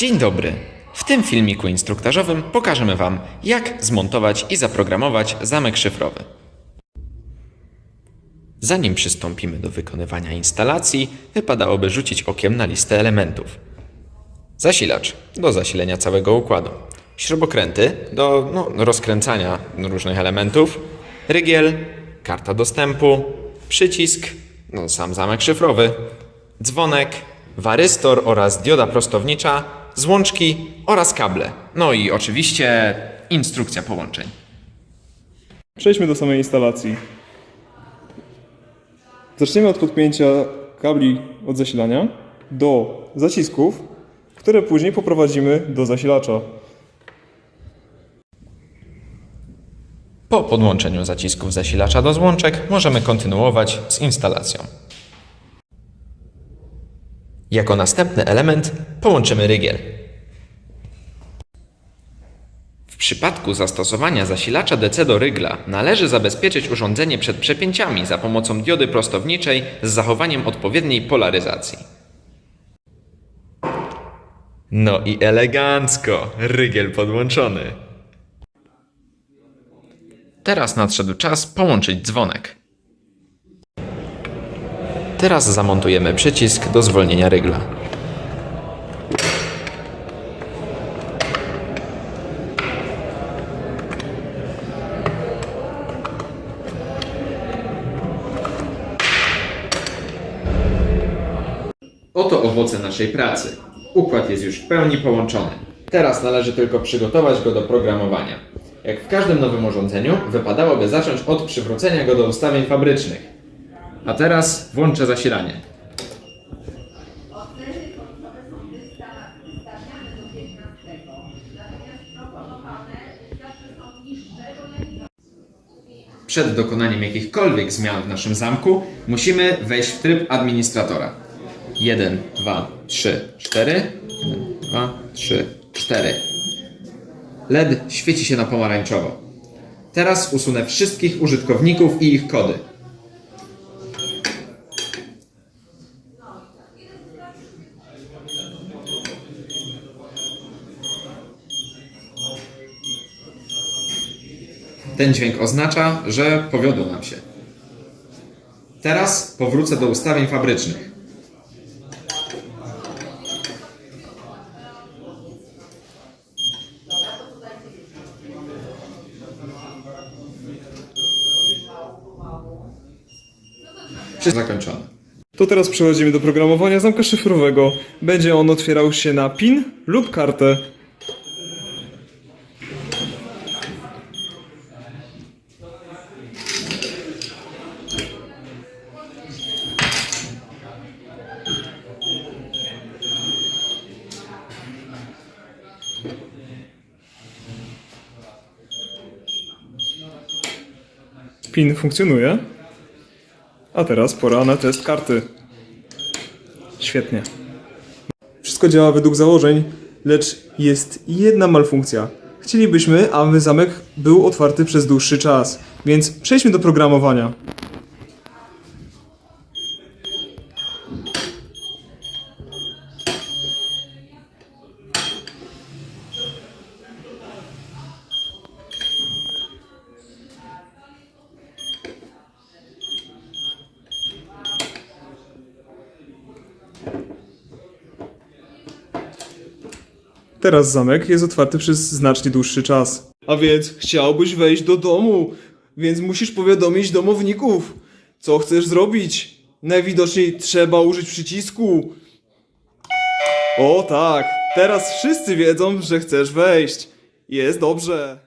Dzień dobry. W tym filmiku instruktażowym pokażemy Wam, jak zmontować i zaprogramować zamek szyfrowy. Zanim przystąpimy do wykonywania instalacji, wypadałoby rzucić okiem na listę elementów. Zasilacz do zasilenia całego układu. Śrubokręty do no, rozkręcania różnych elementów. Rygiel, karta dostępu, przycisk, no, sam zamek szyfrowy, dzwonek, warystor oraz dioda prostownicza, złączki oraz kable. No i oczywiście instrukcja połączeń. Przejdźmy do samej instalacji. Zaczniemy od podpięcia kabli od zasilania do zacisków, które później poprowadzimy do zasilacza. Po podłączeniu zacisków zasilacza do złączek możemy kontynuować z instalacją. Jako następny element połączymy rygiel. W przypadku zastosowania zasilacza DC do rygla należy zabezpieczyć urządzenie przed przepięciami za pomocą diody prostowniczej z zachowaniem odpowiedniej polaryzacji. No i elegancko, rygiel podłączony. Teraz nadszedł czas połączyć dzwonek. Teraz zamontujemy przycisk do zwolnienia rygla. Oto owoce naszej pracy. Układ jest już w pełni połączony. Teraz należy tylko przygotować go do programowania. Jak w każdym nowym urządzeniu, wypadałoby zacząć od przywrócenia go do ustawień fabrycznych. A teraz włączę zasilanie. Przed dokonaniem jakichkolwiek zmian w naszym zamku musimy wejść w tryb administratora. 1, 2, 3, 4. 1, 2, 3, 4. LED świeci się na pomarańczowo. Teraz usunę wszystkich użytkowników i ich kody. Ten dźwięk oznacza, że powiodło nam się. Teraz powrócę do ustawień fabrycznych. Wszystko zakończone. To teraz przechodzimy do programowania zamka szyfrowego. Będzie on otwierał się na PIN lub kartę. PIN funkcjonuje. A teraz pora na test karty. Świetnie. Wszystko działa według założeń, lecz jest jedna malfunkcja. Chcielibyśmy, aby zamek był otwarty przez dłuższy czas, więc przejdźmy do programowania. Teraz zamek jest otwarty przez znacznie dłuższy czas. A więc chciałbyś wejść do domu, więc musisz powiadomić domowników, co chcesz zrobić. Najwidoczniej trzeba użyć przycisku. O tak, teraz wszyscy wiedzą, że chcesz wejść. Jest dobrze.